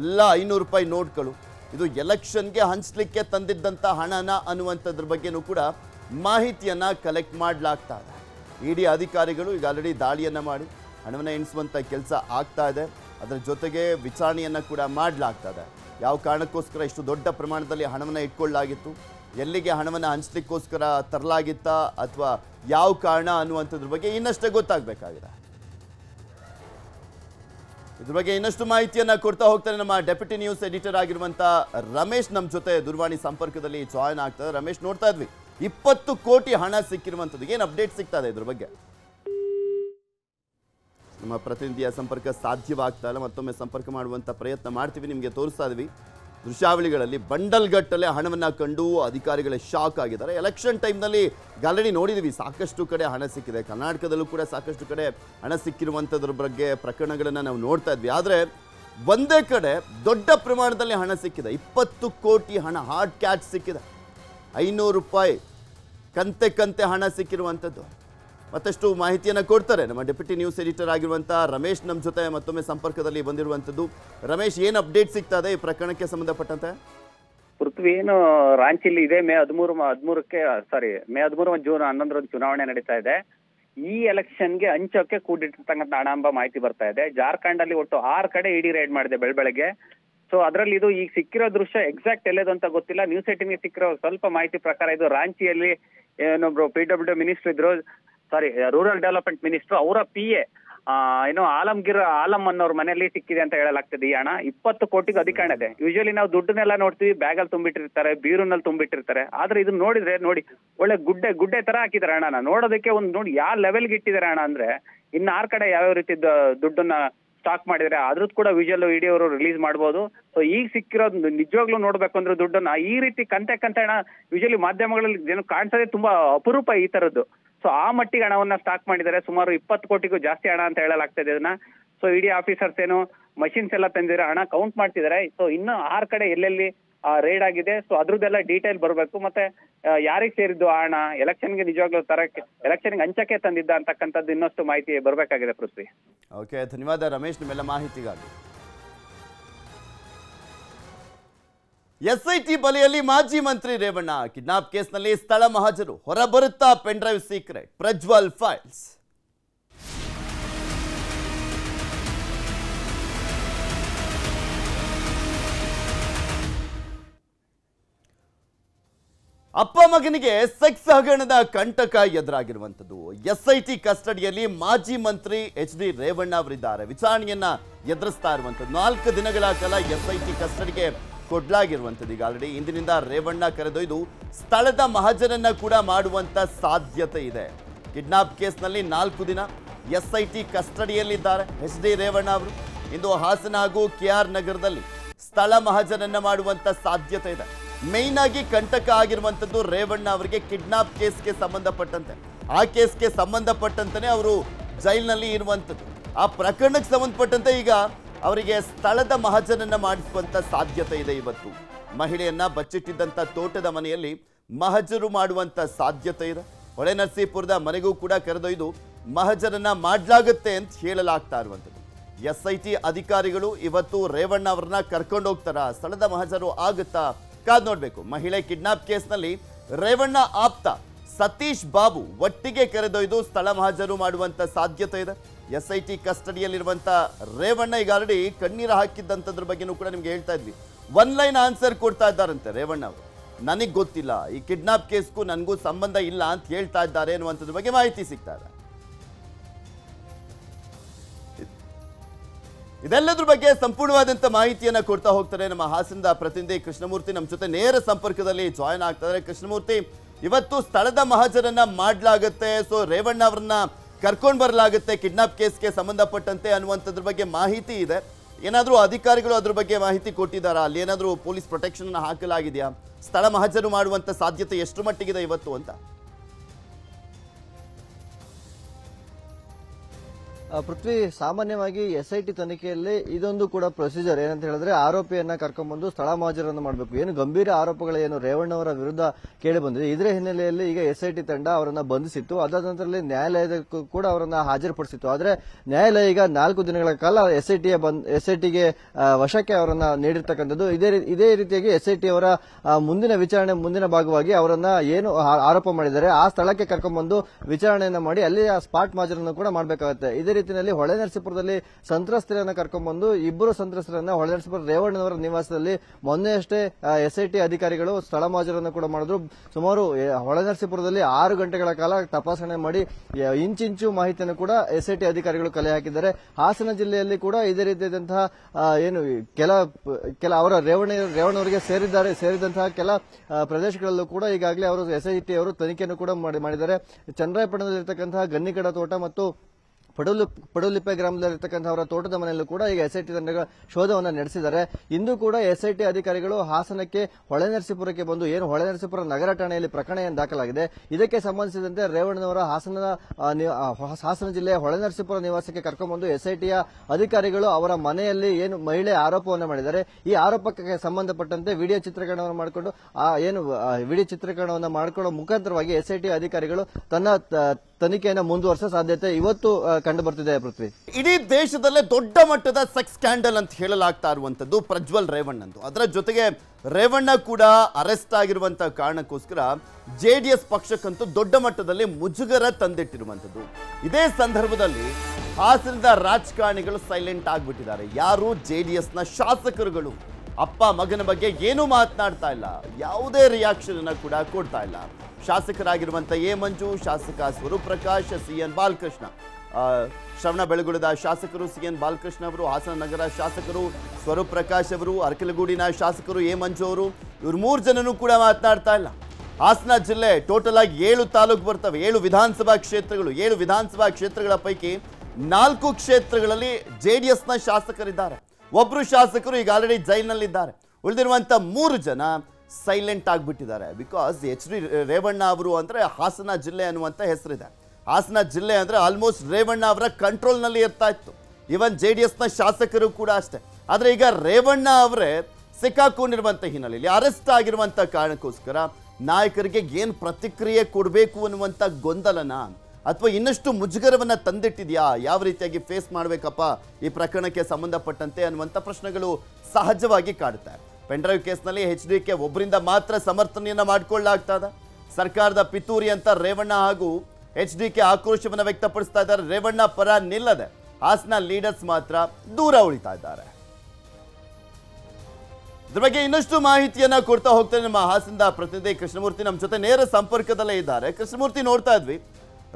ಎಲ್ಲ ಐನೂರು ರೂಪಾಯಿ ನೋಟ್ಗಳು ಇದು ಎಲೆಕ್ಷನ್ಗೆ ಹಂಚಲಿಕ್ಕೆ ತಂದಿದ್ದಂಥ ಹಣನ ಅನ್ನುವಂಥದ್ರ ಬಗ್ಗೆನೂ ಕೂಡ ಮಾಹಿತಿಯನ್ನು ಕಲೆಕ್ಟ್ ಮಾಡಲಾಗ್ತಾ ಇದೆ. ಇಡಿ ಅಧಿಕಾರಿಗಳು ಈಗ ಆಲ್ರೆಡಿ ದಾಳಿಯನ್ನು ಮಾಡಿ ಹಣವನ್ನು ಎಣಿಸುವಂಥ ಕೆಲಸ ಆಗ್ತಾ ಇದೆ. ಅದರ ಜೊತೆಗೆ ವಿಚಾರಣೆಯನ್ನು ಕೂಡ ಮಾಡಲಾಗ್ತಾ ಇದೆ. ಯಾವ ಕಾರಣಕ್ಕೋಸ್ಕರ ಇಷ್ಟು ದೊಡ್ಡ ಪ್ರಮಾಣದಲ್ಲಿ ಹಣವನ್ನು ಇಟ್ಕೊಳ್ಳಲಾಗಿತ್ತು ಎಲ್ಲಿಗೆ ಹಣವನ್ನು ಹಂಚಲಿಕ್ಕೋಸ್ಕರ ತರಲಾಗಿತ್ತಾ? ಅಥವಾ ಯಾವ ಕಾರಣ ಅನ್ನುವಂಥದ್ರ ಬಗ್ಗೆ ಇನ್ನಷ್ಟೇ ಗೊತ್ತಾಗಬೇಕಾಗಿದೆ. ಇದ್ರ ಬಗ್ಗೆ ಇನ್ನಷ್ಟು ಮಾಹಿತಿಯನ್ನ ಕೊಡ್ತಾ ಹೋಗ್ತಾರೆ ನಮ್ಮ ಡೆಪ್ಯೂಟಿ ನ್ಯೂಸ್ ಎಡಿಟರ್ ಆಗಿರುವಂತ ರಮೇಶ್ ನಮ್ಮ ಜೊತೆ ದೂರವಾಣಿ ಸಂಪರ್ಕದಲ್ಲಿ ಜಾಯ್ನ್ ಆಗ್ತದೆ ರಮೇಶ್, ನೋಡ್ತಾ ಇದ್ವಿ. ಇಪ್ಪತ್ತು ಕೋಟಿ ಹಣ ಸಿಕ್ಕಿರುವಂತದ್ದು ಏನು ಅಪ್ಡೇಟ್ ಸಿಗ್ತಾ ಇದೆ ಇದ್ರ ಬಗ್ಗೆ? ನಮ್ಮ ಪ್ರತಿನಿಧಿಯ ಸಂಪರ್ಕ ಸಾಧ್ಯವಾಗ್ತಾ ಇಲ್ಲ. ಮತ್ತೊಮ್ಮೆ ಸಂಪರ್ಕ ಮಾಡುವಂತ ಪ್ರಯತ್ನ ಮಾಡ್ತೀವಿ. ನಿಮಗೆ ತೋರಿಸ್ತಾ ಇದ್ವಿ. ದೃಶ್ಯಾವಳಿಗಳಲ್ಲಿ ಬಂಡಲ್ಗಟ್ಟಲೆ ಹಣವನ್ನು ಕಂಡು ಅಧಿಕಾರಿಗಳೇ ಶಾಕ್ ಆಗಿದ್ದಾರೆ. ಎಲೆಕ್ಷನ್ ಟೈಮ್ನಲ್ಲಿ ಆಲ್ರೆಡಿ ನೋಡಿದ್ದೀವಿ ಸಾಕಷ್ಟು ಕಡೆ ಹಣ ಸಿಕ್ಕಿದೆ. ಕರ್ನಾಟಕದಲ್ಲೂ ಕೂಡ ಸಾಕಷ್ಟು ಕಡೆ ಹಣ ಸಿಕ್ಕಿರುವಂಥದ್ರ ಬಗ್ಗೆ ಪ್ರಕರಣಗಳನ್ನು ನಾವು ನೋಡ್ತಾ ಇದ್ವಿ. ಆದರೆ ಒಂದೇ ಕಡೆ ದೊಡ್ಡ ಪ್ರಮಾಣದಲ್ಲಿ ಹಣ ಸಿಕ್ಕಿದೆ. ಇಪ್ಪತ್ತು ಕೋಟಿ ಹಣ ಹಾರ್ಡ್ ಕ್ಯಾಚ್ ಸಿಕ್ಕಿದೆ. ಐನೂರು ರೂಪಾಯಿ, ಕಂತೆ ಕಂತೆ ಹಣ ಸಿಕ್ಕಿರುವಂಥದ್ದು. ಮತ್ತಷ್ಟು ಮಾಹಿತಿಯನ್ನು ಕೊಡ್ತಾರೆ. ನಮ್ಮ ಡೆಪ್ಯೂಟಿ ನ್ಯೂಸ್ ಎಡಿಟರ್ ಆಗಿರುವಂಥ ರಮೇಶ್ ನಮ್ಮ ಜೊತೆ ಮತ್ತೊಮ್ಮೆ ಸಂಪರ್ಕದಲ್ಲಿ ಬಂದಿರುವಂಥದ್ದು ರಮೇಶ್, ಏನು ಅಪ್ಡೇಟ್ ಸಿಗ್ತಾ ಇದೆ ಈ ಪ್ರಕರಣಕ್ಕೆ ಸಂಬಂಧಪಟ್ಟಂತೆ? ಪೃಥ್ವಿ, ಏನು, ರಾಂಚಿಲಿ ಇದೆ. ಮೇ ಹದಿಮೂರು, ಹದಿಮೂರಕ್ಕೆ, ಸಾರಿ, ಮೇ ಹದಿಮೂರು ಮತ್ತು ಜೂನ್ ಹನ್ನೊಂದರಂದು ಚುನಾವಣೆ ನಡೀತಾ ಇದೆ. ಈ ಎಲೆಕ್ಷನ್ಗೆ ಹಂಚೋಕೆ ಕೂಡಿಟ್ಟಿರ್ತಕ್ಕಂಥ ಹಣ ಎಂಬ ಮಾಹಿತಿ ಬರ್ತಾ ಇದೆ. ಜಾರ್ಖಂಡ್ ಅಲ್ಲಿ ಒಟ್ಟು ಆರು ಕಡೆ ಇಡಿ ರೈಡ್ ಮಾಡಿದೆ ಬೆಳಬೆಳಗ್ಗೆ. ಸೊ ಅದರಲ್ಲಿ ಇದು ಈಗ ಸಿಕ್ಕಿರೋ ದೃಶ್ಯ ಎಕ್ಸಾಕ್ಟ್ ಎಲ್ಲೇದು ಅಂತ ಗೊತ್ತಿಲ್ಲ. ನ್ಯೂಸ್ ಏಟಿನ್ಗೆ ಸಿಕ್ಕಿರೋ ಸ್ವಲ್ಪ ಮಾಹಿತಿ ಪ್ರಕಾರ ಇದು ರಾಂಚಿಯಲ್ಲಿ ಏನೊಬ್ರು ಪಿ ಡಬ್ಲ್ಯೂ ಮಿನಿಸ್ಟರ್ ಇದ್ರು. ಸಾರಿ ರೂರಲ್ ಡೆವಲಪ್ಮೆಂಟ್ ಮಿನಿಸ್ಟರ್ ಅವರ ಪಿ ಎ ಏನು ಆಲಂಗಿರ್ ಆಲಂ ಅನ್ನೋರ್ ಮನೆಯಲ್ಲಿ ಸಿಕ್ಕಿದೆ ಅಂತ ಹೇಳಲಾಗ್ತದೆ ಈ ಹಣ. ಇಪ್ಪತ್ತು ಕೋಟಿಗೂ ಅಧಿಕ ಇದೆ. ಯೂಶಲಿ ನಾವು ದುಡ್ಡನ್ನೆಲ್ಲ ನೋಡ್ತೀವಿ ಬ್ಯಾಗಲ್ಲಿ ತುಂಬಿಟ್ಟಿರ್ತಾರೆ ಬೀರುನಲ್ಲಿ ತುಂಬಿಟ್ಟಿರ್ತಾರೆ. ಆದ್ರೆ ಇದನ್ನ ನೋಡಿದ್ರೆ, ನೋಡಿ, ಒಳ್ಳೆ ಗುಡ್ಡೆ ಗುಡ್ಡೆ ತರ ಹಾಕಿದ್ದಾರೆ ಹಣನ ನೋಡೋದಕ್ಕೆ ಒಂದು ನೋಡಿ, ಯಾವ ಲೆವೆಲ್ಗೆ ಇಟ್ಟಿದ್ದಾರೆ ಹಣ ಅಂದ್ರೆ, ಇನ್ನು ಆರ್ ಕಡೆ ಯಾವ್ಯಾವ ರೀತಿ ದುಡ್ಡನ್ನ ಸ್ಟಾಕ್ ಮಾಡಿದ್ರೆ ಅದ್ರದ್ದು ಕೂಡ ವಿಜುವಲ್ ವಿಡಿಯೋ ಅವರು ರಿಲೀಸ್ ಮಾಡ್ಬೋದು. ಸೊ ಈಗ ಸಿಕ್ಕಿರೋದು ನಿಜವಾಗ್ಲೂ ನೋಡ್ಬೇಕು ಅಂದ್ರೆ ದುಡ್ಡನ್ನ, ಈ ರೀತಿ ಕಂತೆ ಕಂತೆ ಹಣ ಯೂಶಲಿ ಮಾಧ್ಯಮಗಳಲ್ಲಿ ಏನು ಕಾಣ್ತದೆ ತುಂಬಾ ಅಪರೂಪ ಈ ತರದ್ದು. ಸೊ ಆ ಮಟ್ಟಿಗೆ ಹಣವನ್ನ ಸ್ಟಾಕ್ ಮಾಡಿದ್ದಾರೆ. ಸುಮಾರು ಇಪ್ಪತ್ತು ಕೋಟಿಗೂ ಜಾಸ್ತಿ ಹಣ ಅಂತ ಹೇಳಲಾಗ್ತದೆ ಇದನ್ನ. ಸೊ ಇಡಿ ಆಫೀಸರ್ಸ್ ಏನು ಮಷಿನ್ಸ್ ಎಲ್ಲ ತಂದಿದ್ದಾರೆ ಹಣ ಕೌಂಟ್ ಮಾಡ್ತಿದ್ದಾರೆ. ಸೊ ಇನ್ನು ಆರ್ ಕಡೆ ಎಲ್ಲೆಲ್ಲಿ ರೇಡ್ ಆಗಿದೆ. ಸೊ ಅದ್ರದ್ದೆಲ್ಲ ಡೀಟೇಲ್ ಬರಬೇಕು. ಮತ್ತೆ ಯಾರಿಗೆ ಸೇರಿದ್ದು ಆ ಹಣ? ಎಲೆಕ್ಷನ್ಗೆ ನಿಜವಾಗ್ಲೂ ತರಕ್ಕೆ ಎಲೆಕ್ಷನ್ಗೆ ಹಂಚಕ್ಕೆ ತಂದಿದ್ದ ಅಂತಕ್ಕಂಥದ್ದು ಇನ್ನಷ್ಟು ಮಾಹಿತಿ ಬರಬೇಕಾಗಿದೆ ಪೃಥ್ವಿ. ಓಕೆ ಧನ್ಯವಾದ ರಮೇಶ್, ನಿಮ್ಮೆಲ್ಲ ಮಾಹಿತಿಗಾಗಿ. ಎಸ್ಐಟಿ ಬಲೆಯಲ್ಲಿ ಮಾಜಿ ಮಂತ್ರಿ ರೇವಣ್ಣ ಕಿಡ್ನಾಪ್ ಕೇಸ್ನಲ್ಲಿ ಸ್ಥಳ ಮಹಾಜರು ಹೊರಬರುತ್ತಾ pen drive secret, Prajwal files. ಅಪ್ಪ ಮಗನಿಗೆ ಸೆಕ್ಸ್ ಹಗರಣದ ಕಂಟಕ ಎದುರಾಗಿರುವಂಥದ್ದು. ಎಸ್ಐಟಿ ಕಸ್ಟಡಿಯಲ್ಲಿ ಮಾಜಿ ಮಂತ್ರಿ ಎಚ್ ಡಿ ರೇವಣ್ಣ ಅವರಿದ್ದಾರೆ. ವಿಚಾರಣೆಯನ್ನ ಎದುರಿಸ್ತಾ ಇರುವಂಥದ್ದು. ನಾಲ್ಕು ದಿನಗಳ ಕಾಲ ಎಸ್ಐಟಿ ಕಸ್ಟಡಿಗೆ ಕೊಡ್ಲಾಗಿರುವಂಥದ್ದು. ಈಗ ಆಲ್ರೆಡಿ ಇಂದಿನಿಂದ ರೇವಣ್ಣ ಕರೆದೊಯ್ದು ಸ್ಥಳದ ಮಹಾಜನನ್ನ ಕೂಡ ಮಾಡುವಂತ ಸಾಧ್ಯತೆ ಇದೆ. ಕಿಡ್ನಾಪ್ ಕೇಸ್ನಲ್ಲಿ ನಾಲ್ಕು ದಿನ ಎಸ್ ಐ ಟಿ ಕಸ್ಟಡಿಯಲ್ಲಿದ್ದಾರೆ. ಎಚ್ ಡಿ ರೇವಣ್ಣ ಅವರು. ಇಂದು ಹಾಸನ ಹಾಗೂ ಕೆ ಆರ್ ನಗರದಲ್ಲಿ ಸ್ಥಳ ಮಹಾಜನನ್ನ ಮಾಡುವಂತ ಸಾಧ್ಯತೆ ಇದೆ. ಮೇಯ್ನ್ ಆಗಿ ಕಂಟಕ ಆಗಿರುವಂತದ್ದು ರೇವಣ್ಣ ಅವರಿಗೆ ಕಿಡ್ನಾಪ್ ಕೇಸ್ಗೆ ಸಂಬಂಧಪಟ್ಟಂತೆ. ಆ ಕೇಸ್ಗೆ ಸಂಬಂಧಪಟ್ಟಂತಾನೆ ಅವರು ಜೈಲಿನಲ್ಲಿ ಇರುವಂಥದ್ದು. ಆ ಪ್ರಕರಣಕ್ಕೆ ಸಂಬಂಧಪಟ್ಟಂತೆ ಈಗ ಅವರಿಗೆ ಸ್ಥಳದ ಮಹಜನನ್ನ ಮಾಡಿಸುವಂತ ಸಾಧ್ಯತೆ ಇದೆ ಇವತ್ತು. ಮಹಿಳೆಯನ್ನ ಬಚ್ಚಿಟ್ಟಿದ್ದಂತ ತೋಟದ ಮನೆಯಲ್ಲಿ ಮಹಜರು ಮಾಡುವಂತ ಸಾಧ್ಯತೆ ಇದೆ. ಹೊಳೆನರಸೀಪುರದ ಮನೆಗೂ ಕೂಡ ಕರೆದೊಯ್ದು ಮಹಜರನ್ನ ಮಾಡಲಾಗುತ್ತೆ ಅಂತ ಹೇಳಲಾಗ್ತಾ ಇರುವಂಥದ್ದು. ಎಸ್ ಐ ಟಿ ಅಧಿಕಾರಿಗಳು ಇವತ್ತು ರೇವಣ್ಣ ಅವರನ್ನ ಕರ್ಕೊಂಡು ಹೋಗ್ತಾರ? ಸ್ಥಳದ ಮಹಜರು ಆಗುತ್ತಾ? ಕಾದ್ ನೋಡ್ಬೇಕು. ಮಹಿಳೆ ಕಿಡ್ನಾಪ್ ಕೇಸ್ನಲ್ಲಿ ರೇವಣ್ಣ ಆಪ್ತ ಸತೀಶ್ ಬಾಬು ಒಟ್ಟಿಗೆ ಕರೆದೊಯ್ದು ಸ್ಥಳ ಮಹಜರು ಮಾಡುವಂತ ಸಾಧ್ಯತೆ ಇದೆ. ಎಸ್ ಐ ಟಿ ಕಸ್ಟಡಿಯಲ್ಲಿರುವಂತ ರೇವಣ್ಣ ಈಗ ಆಲ್ರೆಡಿ ಕಣ್ಣೀರ ಹಾಕಿದ್ದಂಥದ್ರ ಬಗ್ಗೆನೂ ಕೂಡ ನಿಮ್ಗೆ ಹೇಳ್ತಾ ಇದ್ವಿ. ಒನ್ ಲೈನ್ ಆನ್ಸರ್ ಕೊಡ್ತಾ ಇದ್ದಾರಂತೆ ರೇವಣ್ಣ ಅವರು. ನನಗೆ ಗೊತ್ತಿಲ್ಲ, ಈ ಕಿಡ್ನಾಪ್ ಕೇಸ್ಗೂ ನನಗೂ ಸಂಬಂಧ ಇಲ್ಲ ಅಂತ ಹೇಳ್ತಾ ಇದ್ದಾರೆ ಅನ್ನುವಂಥದ್ರ ಬಗ್ಗೆ ಮಾಹಿತಿ ಸಿಗ್ತಾ ಇದೆ ಇದೆಲ್ಲದ್ರ ಬಗ್ಗೆ ಸಂಪೂರ್ಣವಾದಂಥ ಮಾಹಿತಿಯನ್ನ ಕೊಡ್ತಾ ಹೋಗ್ತಾರೆ ನಮ್ಮ ಹಾಸನದ ಪ್ರತಿನಿಧಿ ಕೃಷ್ಣಮೂರ್ತಿ. ನಮ್ಮ ಜೊತೆ ನೇರ ಸಂಪರ್ಕದಲ್ಲಿ ಜಾಯ್ನ್ ಆಗ್ತಾರೆ ಕೃಷ್ಣಮೂರ್ತಿ, ಇವತ್ತು ಸ್ಥಳದ ಮಹಾಜರನ್ನ ಮಾಡಲಾಗುತ್ತೆ. ಸೊ ರೇವಣ್ಣ ಅವರನ್ನ ಕರ್ಕೊಂಡು ಬರಲಾಗುತ್ತೆ, ಕಿಡ್ನಾಪ್ ಕೇಸ್ಗೆ ಸಂಬಂಧಪಟ್ಟಂತೆ ಅನ್ನುವಂಥದ್ರ ಬಗ್ಗೆ ಮಾಹಿತಿ ಇದೆ. ಏನಾದರೂ ಅಧಿಕಾರಿಗಳು ಅದ್ರ ಬಗ್ಗೆ ಮಾಹಿತಿ ಕೊಟ್ಟಿದ್ದಾರಾ? ಅಲ್ಲಿ ಏನಾದರೂ ಪೊಲೀಸ್ ಪ್ರೊಟೆಕ್ಷನ್ ಹಾಕಲಾಗಿದೆಯಾ? ಸ್ಥಳ ಮಹಾಜರು ಮಾಡುವಂಥ ಸಾಧ್ಯತೆ ಎಷ್ಟು ಮಟ್ಟಿಗಿದೆ ಇವತ್ತು ಅಂತ? ಪೃಥ್ವಿ ಸಾಮಾನ್ಯವಾಗಿ ಎಸ್ ಐ ಟಿ ತನಿಖೆಯಲ್ಲಿ ಇದೊಂದು ಕೂಡ ಪ್ರೊಸೀಜರ್ ಏನಂತ ಹೇಳಿದ್ರೆ ಆರೋಪಿಯನ್ನ ಕರ್ಕೊಂಡ್ಬಂದು ಸ್ಥಳ ಮಾಜರನ್ನು ಮಾಡಬೇಕು. ಏನು ಗಂಭೀರ ಆರೋಪಗಳು, ಏನು ರೇವಣ್ಣವರ ವಿರುದ್ಧ ಕೇಳಿ ಬಂದಿದೆ. ಇದರ ಹಿನ್ನೆಲೆಯಲ್ಲಿ ಈಗ ಎಸ್ ಐ ಟಿ ತಂಡ ಅವರನ್ನ ಬಂಧಿಸಿತ್ತು. ಅದಾದ ನಂತರದಲ್ಲಿ ನ್ಯಾಯಾಲಯದಕ್ಕೂ ಕೂಡ ಅವರನ್ನ ಹಾಜರುಪಡಿಸಿತ್ತು. ಆದ್ರೆ ನ್ಯಾಯಾಲಯ ಈಗ ನಾಲ್ಕು ದಿನಗಳ ಕಾಲ ಎಸ್ ಐ ಟಿಯ ಎಸ್ ಐ ಟಿಗೆ ವಶಕ್ಕೆ ಅವರನ್ನ ನೀಡಿರ್ತಕ್ಕಂಥದ್ದು. ಇದೇ ಇದೇ ರೀತಿಯಾಗಿ ಎಸ್ ಐ ಟಿ ಅವರ ಮುಂದಿನ ವಿಚಾರಣೆ ಮುಂದಿನ ಭಾಗವಾಗಿ ಅವರನ್ನ ಏನು ಆರೋಪ ಮಾಡಿದ್ದಾರೆ. ಆ ಸ್ಥಳಕ್ಕೆ ಕರ್ಕೊಂಡ್ಬಂದು ವಿಚಾರಣೆಯನ್ನ ಮಾಡಿ ಅಲ್ಲಿ ಆ ಸ್ಪಾಟ್ ಮಾಜರನ್ನು ಕೂಡ ಮಾಡಬೇಕಾಗುತ್ತೆ. ಇದೇ ರೀತಿಯಲ್ಲಿ ಹೊಳೆ ನರಸೀಪುರದಲ್ಲಿ ಸಂತ್ರಸ್ತರನ್ನ ಕರ್ಕೊಂಡ್ಬಂದು, ಇಬ್ಬರು ಸಂತ್ರಸ್ತರನ್ನ ಹೊಳೆ ನರಸೀಪುರ ರೇವಣ್ಣನವರ ನಿವಾಸದಲ್ಲಿ ಮೊನ್ನೆಯಷ್ಟೇ ಎಸ್ಐಟಿ ಅಧಿಕಾರಿಗಳು ಸ್ಥಳ ಮಾಜರನ್ನು ಕೂಡ ಮಾಡಿದ್ರು. ಸುಮಾರು ಹೊಳೆನರಸಿಪುರದಲ್ಲಿ ಹೊಳೆ ನರಸೀಪುರದಲ್ಲಿ ಆರು ಗಂಟೆಗಳ ಕಾಲ ತಪಾಸಣೆ ಮಾಡಿ ಇಂಚಿಂಚು ಮಾಹಿತಿಯನ್ನು ಕೂಡ ಎಸ್ಐಟಿ ಅಧಿಕಾರಿಗಳು ಕಲೆ ಹಾಕಿದ್ದಾರೆ. ಹಾಸನ ಜಿಲ್ಲೆಯಲ್ಲಿ ಕೂಡ ಇದೇ ರೀತಿಯಾದಂತಹ ಏನು, ಕೆಲ ಕೆಲ ಅವರ ರೇವಣ್ಣ ರೇವಣ್ಣವರಿಗೆ ಸೇರಿದ್ದಾರೆ, ಸೇರಿದಂತಹ ಕೆಲ ಪ್ರದೇಶಗಳಲ್ಲೂ ಕೂಡ ಈಗಾಗಲೇ ಅವರು ಎಸ್ಐಟಿ ಅವರು ತನಿಖೆಯನ್ನು ಕೂಡ ಮಾಡಿ- ಮಾಡಿದ್ದಾರೆ. ಚಂದ್ರಾಯಪಟ್ಟಣದಲ್ಲಿರ್ತಕ್ಕಂತಹ ಗನ್ನಿಕಡ ತೋಟ ಮತ್ತು ಪಡುಲು ಪಡುಲಿಪ್ಪೆ ಗ್ರಾಮದಲ್ಲಿರ್ತಕ್ಕಂಥವರ ತೋಟದ ಮನೆಯಲ್ಲೂ ಕೂಡ ಈಗ ಎಸ್ಐಟಿ ತಂಡಗಳ ಶೋಧವನ್ನು ನಡೆಸಿದ್ದಾರೆ. ಇಂದು ಕೂಡ ಎಸ್ಐಟಿ ಅಧಿಕಾರಿಗಳು ಹಾಸನಕ್ಕೆ ಹೊಳೆನರಸೀಪುರಕ್ಕೆ ಬಂದು, ಏನು ಹೊಳೆನರಸೀಪುರ ನಗರ ಠಾಣೆಯಲ್ಲಿ ಪ್ರಕರಣ ದಾಖಲಾಗಿದೆ. ಇದಕ್ಕೆ ಸಂಬಂಧಿಸಿದಂತೆ ರೇವಣ್ಣನವರ ಹಾಸನದ ಹಾಸನ ಜಿಲ್ಲೆಯ ಹೊಳೆನರಸೀಪುರ ನಿವಾಸಕ್ಕೆ ಕರ್ಕೊಂಡ್ಬಂದು ಎಸ್ಐಟಿಯ ಅಧಿಕಾರಿಗಳು ಅವರ ಮನೆಯಲ್ಲಿ ಏನು ಮಹಿಳೆ ಆರೋಪವನ್ನು ಮಾಡಿದ್ದಾರೆ. ಈ ಆರೋಪಕ್ಕೆ ಸಂಬಂಧಪಟ್ಟಂತೆ ವಿಡಿಯೋ ಚಿತ್ರೀಕರಣವನ್ನು ಮಾಡಿಕೊಂಡು ಏನು ವಿಡಿಯೋ ಚಿತ್ರೀಕರಣವನ್ನು ಮಾಡಿಕೊಳ್ಳೋ ಮುಖಾಂತರವಾಗಿ ಎಸ್ಐಟಿ ಅಧಿಕಾರಿಗಳು ತನ್ನ ತನಿಖೆಯನ್ನ ಮುಂದುವರಿಸೋ ಸಾಧ್ಯತೆ ಇವತ್ತು ಕಂಡು ಬರ್ತಿದೆ ಪೃಥ್ವಿ. ಇಡೀ ದೇಶದಲ್ಲೇ ದೊಡ್ಡ ಮಟ್ಟದ ಸೆಕ್ಸ್ ಸ್ಕ್ಯಾಂಡಲ್ ಅಂತ ಹೇಳಲಾಗ್ತಾ ಇರುವಂತದ್ದು ಪ್ರಜ್ವಲ್ ರೇವಣ್ಣಂದು. ಅದರ ಜೊತೆಗೆ ರೇವಣ್ಣ ಕೂಡ ಅರೆಸ್ಟ್ ಆಗಿರುವಂತ ಕಾರಣಕ್ಕೋಸ್ಕರ ಜೆ ಡಿ ಎಸ್ ಪಕ್ಷಕ್ಕಂತೂ ದೊಡ್ಡ ಮಟ್ಟದಲ್ಲಿ ಮುಜುಗರ ತಂದಿಟ್ಟಿರುವಂತದ್ದು ಇದೇ ಸಂದರ್ಭದಲ್ಲಿ ಹಾಸನದ ರಾಜಕಾರಣಿಗಳು ಸೈಲೆಂಟ್ ಆಗಿಬಿಟ್ಟಿದ್ದಾರೆ. ಯಾರು ಜೆ ಡಿ ಎಸ್ನ ಶಾಸಕರುಗಳು? ಅಪ್ಪ ಮಗನ ಬಗ್ಗೆ ಏನೂ ಮಾತನಾಡ್ತಾ ಇಲ್ಲ. ಯಾವುದೇ ರಿಯಾಕ್ಷನ್ ಅನ್ನ ಕೂಡ ಕೊಡ್ತಾ ಇಲ್ಲ. ಶಾಸಕರಾಗಿರುವಂತ ಎ ಮಂಜು, ಶಾಸಕ ಸ್ವರೂಪ್ ಪ್ರಕಾಶ್ ಸಿ ಎನ್ ಬಾಲಕೃಷ್ಣ ಶ್ರವಣ ಬೆಳಗುಳದ ಶಾಸಕರು ಸಿ ಎನ್ ಬಾಲಕೃಷ್ಣ ಅವರು, ಹಾಸನ ನಗರ ಶಾಸಕರು ಸ್ವರೂಪ್ ಪ್ರಕಾಶ್ ಅವರು, ಅರಕಲಗೂಡಿನ ಶಾಸಕರು ಎ ಮಂಜು ಅವರು, ಇವ್ರ ಮೂರು ಜನನೂ ಕೂಡ ಮಾತನಾಡ್ತಾ ಇಲ್ಲ. ಹಾಸನ ಜಿಲ್ಲೆ ಟೋಟಲ್ ಆಗಿ ಏಳು ತಾಲೂಕು ಬರ್ತವೆ. ಏಳು ವಿಧಾನಸಭಾ ಕ್ಷೇತ್ರಗಳು, ಏಳು ವಿಧಾನಸಭಾ ಕ್ಷೇತ್ರಗಳ ಪೈಕಿ ನಾಲ್ಕು ಕ್ಷೇತ್ರಗಳಲ್ಲಿ ಜೆ ಡಿ ಎಸ್ನ ಶಾಸಕರಿದ್ದಾರೆ. ಒಬ್ರು ಶಾಸಕರು ಈಗ ಆಲ್ರೆಡಿ ಜೈಲಿನಲ್ಲಿದ್ದಾರೆ. ಉಳಿದಿರುವಂಥ ಮೂರು ಜನ ಸೈಲೆಂಟ್ ಆಗಿಬಿಟ್ಟಿದ್ದಾರೆ. ಬಿಕಾಸ್ ಎಚ್ ಡಿ ರೇವಣ್ಣ ಅವರು ಅಂದರೆ ಹಾಸನ ಜಿಲ್ಲೆ ಅನ್ನುವಂಥ ಹೆಸರಿದೆ. ಹಾಸನ ಜಿಲ್ಲೆ ಅಂದರೆ ಆಲ್ಮೋಸ್ಟ್ ರೇವಣ್ಣ ಅವರ ಕಂಟ್ರೋಲ್ನಲ್ಲಿ ಇರ್ತಾ ಇತ್ತು. ಇವನ್ ಜೆ ಡಿ ಎಸ್ನ ಶಾಸಕರು ಕೂಡ ಅಷ್ಟೇ. ಆದರೆ ಈಗ ರೇವಣ್ಣ ಅವರೇ ಸಿಕ್ಕಾಕೊಂಡಿರುವಂಥ ಹಿನ್ನೆಲೆಯಲ್ಲಿ ಅರೆಸ್ಟ್ ಆಗಿರುವಂಥ ಕಾರಣಕ್ಕೋಸ್ಕರ ನಾಯಕರಿಗೆ ಏನು ಪ್ರತಿಕ್ರಿಯೆ ಕೊಡಬೇಕು ಅನ್ನುವಂಥ ಗೊಂದಲನ ಅಥವಾ ಇನ್ನಷ್ಟು ಮುಜುಗರವನ್ನ ತಂದಿಟ್ಟಿದ್ಯಾ? ಯಾವ ರೀತಿಯಾಗಿ ಫೇಸ್ ಮಾಡಬೇಕಪ್ಪ ಈ ಪ್ರಕರಣಕ್ಕೆ ಸಂಬಂಧಪಟ್ಟಂತೆ ಅನ್ನುವಂಥ ಪ್ರಶ್ನೆಗಳು ಸಹಜವಾಗಿ ಕಾಡುತ್ತೆ. ಪೆಂಡ್ರೈವ್ ಕೇಸ್ನಲ್ಲಿ ಎಚ್ ಡಿ ಕೆ ಒಬ್ಬರಿಂದ ಮಾತ್ರ ಸಮರ್ಥನೆಯನ್ನ ಮಾಡ್ಕೊಳ್ಳಾಗ್ತಾ ಇದೆ ಸರ್ಕಾರದ ಪಿತೂರಿ ಅಂತ ರೇವಣ್ಣ ಹಾಗೂ ಎಚ್ ಡಿ ಕೆ ಆಕ್ರೋಶವನ್ನ ವ್ಯಕ್ತಪಡಿಸ್ತಾ ಇದ್ದಾರೆ. ರೇವಣ್ಣ ಪರ ನಿಲ್ಲದೆ ಹಾಸನ ಲೀಡರ್ಸ್ ಮಾತ್ರ ದೂರ ಉಳಿತಾ ಇದ್ದಾರೆ. ಇದ್ರ ಬಗ್ಗೆ ಇನ್ನಷ್ಟು ಮಾಹಿತಿಯನ್ನ ಕೊಡ್ತಾ ಹೋಗ್ತಾರೆ ನಮ್ಮ ಹಾಸನದ ಪ್ರತಿನಿಧಿ ಕೃಷ್ಣಮೂರ್ತಿ. ನಮ್ಮ ಜೊತೆ ನೇರ ಸಂಪರ್ಕದಲ್ಲೇ ಇದ್ದಾರೆ. ಕೃಷ್ಣಮೂರ್ತಿ ನೋಡ್ತಾ ಇದ್ವಿ.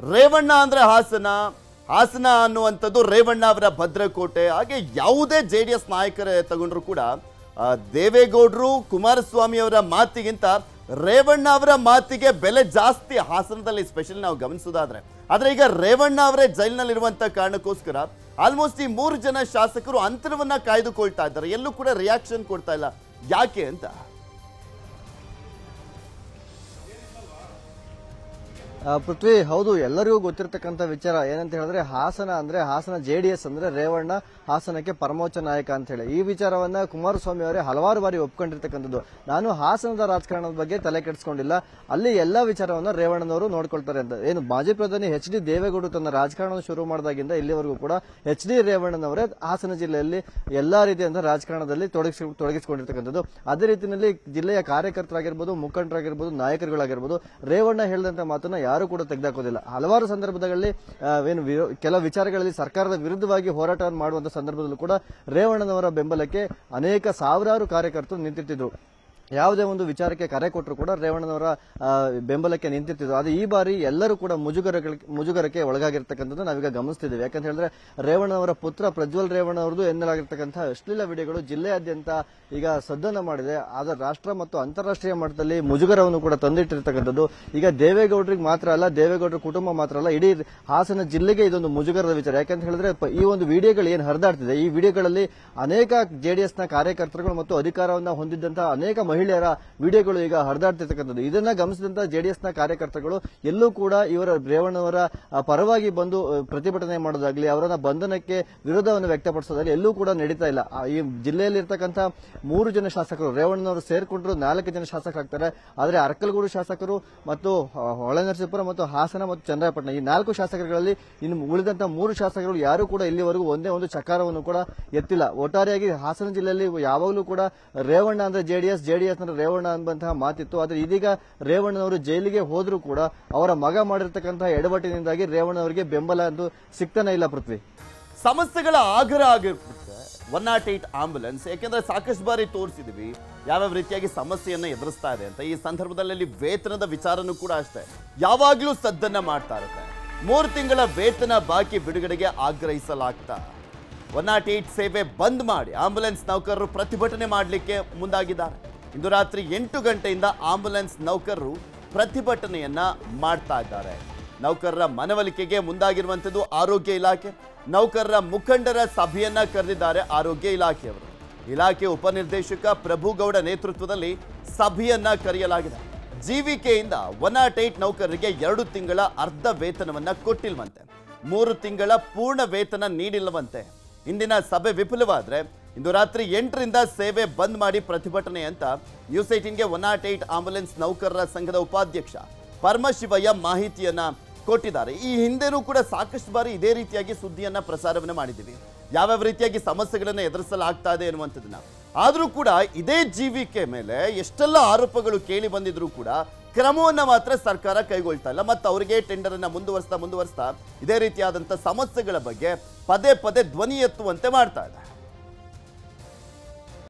ರೇವಣ್ಣ ಅಂದ್ರೆ ಹಾಸನ. ಹಾಸನ ಅನ್ನುವಂಥದ್ದು ರೇವಣ್ಣ ಅವರ ಭದ್ರಕೋಟೆ. ಹಾಗೆ ಯಾವುದೇ ಜೆ ಡಿ ಎಸ್ ನಾಯಕರೇ ತಗೊಂಡ್ರು ಕೂಡ ದೇವೇಗೌಡರು, ಕುಮಾರಸ್ವಾಮಿ ಅವರ ಮಾತಿಗಿಂತ ರೇವಣ್ಣ ಅವರ ಮಾತಿಗೆ ಬೆಲೆ ಜಾಸ್ತಿ ಹಾಸನದಲ್ಲಿ ಸ್ಪೆಷಲ್ ನಾವು ಗಮನಿಸೋದಾದ್ರೆ ಆದರೆ ಈಗ ರೇವಣ್ಣ ಅವರೇ ಜೈಲಿನಲ್ಲಿರುವಂಥ ಕಾರಣಕ್ಕೋಸ್ಕರ ಆಲ್ಮೋಸ್ಟ್ ಈ ಮೂರು ಜನ ಶಾಸಕರು ಅಂತರವನ್ನ ಕಾಯ್ದುಕೊಳ್ತಾ ಇದ್ದಾರೆ. ಎಲ್ಲೂ ಕೂಡ ರಿಯಾಕ್ಷನ್ ಕೊಡ್ತಾ ಇಲ್ಲ. ಯಾಕೆ ಅಂತ? ಪೃಥ್ವಿ, ಹೌದು, ಎಲ್ಲರಿಗೂ ಗೊತ್ತಿರತಕ್ಕಂಥ ವಿಚಾರ. ಏನಂತ ಹೇಳಿದ್ರೆ, ಹಾಸನ ಅಂದ್ರೆ, ಹಾಸನ ಜೆಡಿಎಸ್ ಅಂದ್ರೆ ರೇವಣ್ಣ, ಹಾಸನಕ್ಕೆ ಪರಮೋಚ್ಚ ನಾಯಕ ಅಂತ ಹೇಳಿ. ಈ ವಿಚಾರವನ್ನ ಕುಮಾರಸ್ವಾಮಿ ಅವರೇ ಹಲವಾರು ಬಾರಿ ಒಪ್ಕೊಂಡಿರ್ತಕ್ಕಂಥದ್ದು. ನಾನು ಹಾಸನದ ರಾಜಕಾರಣದ ಬಗ್ಗೆ ತಲೆ ಕೆಡಿಸ್ಕೊಂಡಿಲ್ಲ. ಅಲ್ಲಿ ಎಲ್ಲ ವಿಚಾರವನ್ನ ರೇವಣ್ಣನವರು ನೋಡ್ಕೊಳ್ತಾರೆ ಅಂತ. ಏನು, ಮಾಜಿ ಪ್ರಧಾನಿ ಎಚ್ ಡಿ ದೇವೇಗೌಡರು ತನ್ನ ರಾಜಕಾರಣ ಶುರು ಮಾಡಿದಾಗಿಂದ ಇಲ್ಲಿವರೆಗೂ ಕೂಡ ಎಚ್ ಡಿ ರೇವಣ್ಣನವರೇ ಹಾಸನ ಜಿಲ್ಲೆಯಲ್ಲಿ ಎಲ್ಲಾ ರೀತಿಯಿಂದ ರಾಜಕಾರಣದಲ್ಲಿ ತೊಡಗಿಸಿ, ತೊಡಗಿಸಿಕೊಂಡಿರ್ತಕ್ಕಂಥದ್ದು. ಅದೇ ರೀತಿಯಲ್ಲಿ ಜಿಲ್ಲೆಯ ಕಾರ್ಯಕರ್ತರಾಗಿರ್ಬೋದು, ಮುಖಂಡರಾಗಿರ್ಬೋದು, ನಾಯಕರುಗಳಾಗಿರ್ಬೋದು, ರೇವಣ್ಣ ಹೇಳಿದಂತ ಮಾತನ್ನ ಯಾರು ಕೂಡ ತೆಗೆದಾಕೋದಿಲ್ಲ. ಹಲವಾರು ಸಂದರ್ಭದಲ್ಲಿ ಏನು ಕೆಲ ವಿಚಾರಗಳಲ್ಲಿ ಸರ್ಕಾರದ ವಿರುದ್ಧವಾಗಿ ಹೋರಾಟವನ್ನು ಮಾಡುವಂತಹ ಸಂದರ್ಭದಲ್ಲೂ ಕೂಡ ರೇವಣ್ಣನವರ ಬೆಂಬಲಕ್ಕೆ ಅನೇಕ ಸಾವಿರಾರು ಕಾರ್ಯಕರ್ತರು ನಿಂತಿರ್ತಿದ್ರು. ಯಾವುದೇ ಒಂದು ವಿಚಾರಕ್ಕೆ ಕರೆ ಕೊಟ್ಟರು ಕೂಡ ರೇವಣ್ಣನವರ ಬೆಂಬಲಕ್ಕೆ ನಿಂತಿರ್ತಿದ್ರು ಆದರೆ ಈ ಬಾರಿ ಎಲ್ಲರೂ ಕೂಡ ಮುಜುಗರ ಮುಜುಗರಕ್ಕೆ ಒಳಗಾಗಿರ್ತಕ್ಕಂಥದ್ದು ನಾವೀಗ ಗಮನಿಸ್ತಿದ್ದೇವೆ. ಯಾಕಂತ ಹೇಳಿದ್ರೆ ರೇವಣ್ಣನವರ ಪುತ್ರ ಪ್ರಜ್ವಲ್ ರೇವಣ್ಣ ಅವರದು ಎನ್ನಲಾಗಿರ್ತಕ್ಕಂಥ ಅಶ್ಲೀಲ ವಿಡಿಯೋಗಳು ಜಿಲ್ಲೆಯಾದ್ಯಂತ ಈಗ ಸದ್ದನ್ನ ಮಾಡಿದೆ. ಆದರೆ ರಾಷ್ಟ್ರ ಮತ್ತು ಅಂತಾರಾಷ್ಟ್ರೀಯ ಮಟ್ಟದಲ್ಲಿ ಮುಜುಗರವನ್ನು ಕೂಡ ತಂದಿಟ್ಟಿರ್ತಕ್ಕಂಥದ್ದು. ಈಗ ದೇವೇಗೌಡರಿಗೆ ಮಾತ್ರ ಅಲ್ಲ, ದೇವೇಗೌಡರ ಕುಟುಂಬ ಮಾತ್ರ ಅಲ್ಲ, ಇಡೀ ಹಾಸನ ಜಿಲ್ಲೆಗೆ ಇದೊಂದು ಮುಜುಗರದ ವಿಚಾರ. ಯಾಕಂತ ಹೇಳಿದ್ರೆ ಈ ಒಂದು ವಿಡಿಯೋಗಳು ಏನು ಹರಿದಾಡ್ತಿದೆ? ಈ ವಿಡಿಯೋಗಳಲ್ಲಿ ಅನೇಕ ಜೆಡಿಎಸ್ನ ಕಾರ್ಯಕರ್ತರುಗಳು ಮತ್ತು ಅಧಿಕಾರವನ್ನು ಹೊಂದಿದ್ದಂತಹ ಅನೇಕ ಮಹಿಳೆಯರ ವಿಡಿಯೋಗಳು ಈಗ ಹರಿದಾಡ್ತಿರ್ತಕ್ಕಂಥದ್ದು. ಇದನ್ನ ಗಮನಿಸಿದಂತ ಜೆಡಿಎಸ್ನ ಕಾರ್ಯಕರ್ತರುಗಳು ಎಲ್ಲೂ ಕೂಡ ಇವರ ರೇವಣ್ಣವರ ಪರವಾಗಿ ಬಂದು ಪ್ರತಿಭಟನೆ ಮಾಡೋದಾಗ್ಲಿ, ಅವರನ್ನ ಬಂಧನಕ್ಕೆ ವಿರೋಧವನ್ನು ವ್ಯಕ್ತಪಡಿಸೋದಾಗ್ಲಿ ಎಲ್ಲೂ ಕೂಡ ನಡೀತಾ ಇಲ್ಲ. ಈ ಜಿಲ್ಲೆಯಲ್ಲಿರ್ತಕ್ಕಂಥ ಮೂರು ಜನ ಶಾಸಕರು, ರೇವಣ್ಣನವರು ಸೇರ್ಕೊಂಡ್ರು, ನಾಲ್ಕು ಜನ ಶಾಸಕರಾಗ್ತಾರೆ ಆದರೆ ಅರಕಲಗೂಡು ಶಾಸಕರು ಮತ್ತು ಹೊಳೆನರಸೀಪುರ ಮತ್ತು ಹಾಸನ ಮತ್ತು ಚಂದ್ರಾಪಟ್ಟಣ ಈ ನಾಲ್ಕು ಶಾಸಕರುಗಳಲ್ಲಿ ಇನ್ನು ಉಳಿದಂತ ಮೂರು ಶಾಸಕರು ಯಾರು ಕೂಡ ಇಲ್ಲಿವರೆಗೂ ಒಂದೇ ಒಂದು ಚಕಾರವನ್ನು ಕೂಡ ಎತ್ತಿಲ್ಲ. ಒಟ್ಟಾರೆಯಾಗಿ ಹಾಸನ ಜಿಲ್ಲೆಯಲ್ಲಿ ಯಾವಾಗಲೂ ಕೂಡ ರೇವಣ್ಣ ಅಂದ್ರೆ ಜೆಡಿಎಸ್ ಜೆಡಿಎಸ್ ಅಂದ್ರೆ ರೇವಣ್ಣ ಅನ್ನುವಂತಹ ಮಾತಿತ್ತು. ಆದರೆ ಇದೀಗ ರೇವಣ್ಣನವರು ಜೈಲಿಗೆ ಹೋದ್ರೂ ಕೂಡ ಅವರ ಮಗ ಮಾಡಿರ್ತಕ್ಕಂತಹ ಎಡವಟ್ಟಿನಿಂದಾಗಿ ರೇವಣ್ಣವರಿಗೆ ಬೆಂಬಲ ಅಂತೂ ಸಿಗ್ತಾನೆ ಇಲ್ಲ ಪೃಥ್ವಿ. ಸಮಸ್ಯೆಗಳ ಆಗ್ರಹ ಆಗಿರುತ್ತೆ. ಒನ್ ನಾಟ್ ಏಟ್ ಆಂಬ್ಯುಲೆನ್ಸ್ ಯಾಕೆಂದ್ರೆ ಸಾಕಷ್ಟು ಬಾರಿ ತೋರಿಸಿದ್ವಿ ಯಾವ್ಯಾವ ರೀತಿಯಾಗಿ ಸಮಸ್ಯೆಯನ್ನ ಎದುರಿಸ್ತಾ ಇದೆ ಅಂತ. ಈ ಸಂದರ್ಭದಲ್ಲಿ ವೇತನದ ವಿಚಾರನೂ ಕೂಡ ಅಷ್ಟೇ. ಯಾವಾಗ್ಲೂ ಸದ್ದನ್ನ ಮಾಡ್ತಾ ಇರುತ್ತೆ. ಮೂರು ತಿಂಗಳ ವೇತನ ಬಾಕಿ ಬಿಡುಗಡೆಗೆ ಆಗ್ರಹಿಸಲಾಗ್ತಾ. ಒನ್ ನಾಟ್ ಏಟ್ ಸೇವೆ ಬಂದ್ ಮಾಡಿ ಆಂಬ್ಯುಲೆನ್ಸ್ ನೌಕರರು ಪ್ರತಿಭಟನೆ ಮಾಡಲಿಕ್ಕೆ ಮುಂದಾಗಿದ್ದಾರೆ. ಇಂದು ರಾತ್ರಿ ಎಂಟು ಗಂಟೆಯಿಂದ ಆಂಬುಲೆನ್ಸ್ ನೌಕರರು ಪ್ರತಿಭಟನೆಯನ್ನ ಮಾಡ್ತಾ ಇದ್ದಾರೆ. ನೌಕರರ ಮನವೊಲಿಕೆಗೆ ಮುಂದಾಗಿರುವಂಥದ್ದು ಆರೋಗ್ಯ ಇಲಾಖೆ, ನೌಕರರ ಮುಖಂಡರ ಸಭೆಯನ್ನ ಕರೆದಿದ್ದಾರೆ ಆರೋಗ್ಯ ಇಲಾಖೆಯವರು. ಇಲಾಖೆ ಉಪನಿರ್ದೇಶಕ ಪ್ರಭುಗೌಡ ನೇತೃತ್ವದಲ್ಲಿ ಸಭೆಯನ್ನ ಕರೆಯಲಾಗಿದೆ. ಜೀವಿಕೆಯಿಂದ ಒನ್ ನಾಟ್ ಏಟ್ ನೌಕರರಿಗೆ ಎರಡು ತಿಂಗಳ ಅರ್ಧ ವೇತನವನ್ನ ಕೊಟ್ಟಿಲ್ವಂತೆ. ಮೂರು ತಿಂಗಳ ಪೂರ್ಣ ವೇತನ ನೀಡಿಲ್ಲವಂತೆ. ಇಂದಿನ ಸಭೆ ವಿಫಲವಾದ್ರೆ ಇಂದು ರಾತ್ರಿ ಎಂಟರಿಂದ ಸೇವೆ ಬಂದ್ ಮಾಡಿ ಪ್ರತಿಭಟನೆ ಅಂತ ನ್ಯೂಸ್ ಏಟೀನ್ಗೆ ಒನ್ ನಾಟ್ ಏಟ್ ಆಂಬುಲೆನ್ಸ್ ನೌಕರರ ಸಂಘದ ಉಪಾಧ್ಯಕ್ಷ ಪರಮಶಿವಯ್ಯ ಮಾಹಿತಿಯನ್ನ ಕೊಟ್ಟಿದ್ದಾರೆ. ಈ ಹಿಂದೆನೂ ಕೂಡ ಸಾಕಷ್ಟು ಬಾರಿ ಇದೇ ರೀತಿಯಾಗಿ ಸುದ್ದಿಯನ್ನ ಪ್ರಸಾರವನ್ನ ಮಾಡಿದ್ದೀವಿ. ಯಾವ್ಯಾವ ರೀತಿಯಾಗಿ ಸಮಸ್ಯೆಗಳನ್ನ ಎದುರಿಸಲಾಗ್ತಾ ಇದೆ ಎನ್ನುವಂಥದ್ದನ್ನ. ಆದರೂ ಕೂಡ ಇದೇ ಜೀವಿಕೆ ಮೇಲೆ ಎಷ್ಟೆಲ್ಲ ಆರೋಪಗಳು ಕೇಳಿ ಬಂದಿದ್ರೂ ಕೂಡ ಕ್ರಮವನ್ನು ಮಾತ್ರ ಸರ್ಕಾರ ಕೈಗೊಳ್ತಾ ಇಲ್ಲ. ಮತ್ತು ಅವರಿಗೆ ಟೆಂಡರನ್ನು ಮುಂದುವರಿಸ್ತಾ ಮುಂದುವರಿಸ್ತಾ ಇದೇ ರೀತಿಯಾದಂಥ ಸಮಸ್ಯೆಗಳ ಬಗ್ಗೆ ಪದೇ ಪದೇ ಧ್ವನಿ ಎತ್ತುವಂತೆ ಮಾಡ್ತಾ ಇದೆ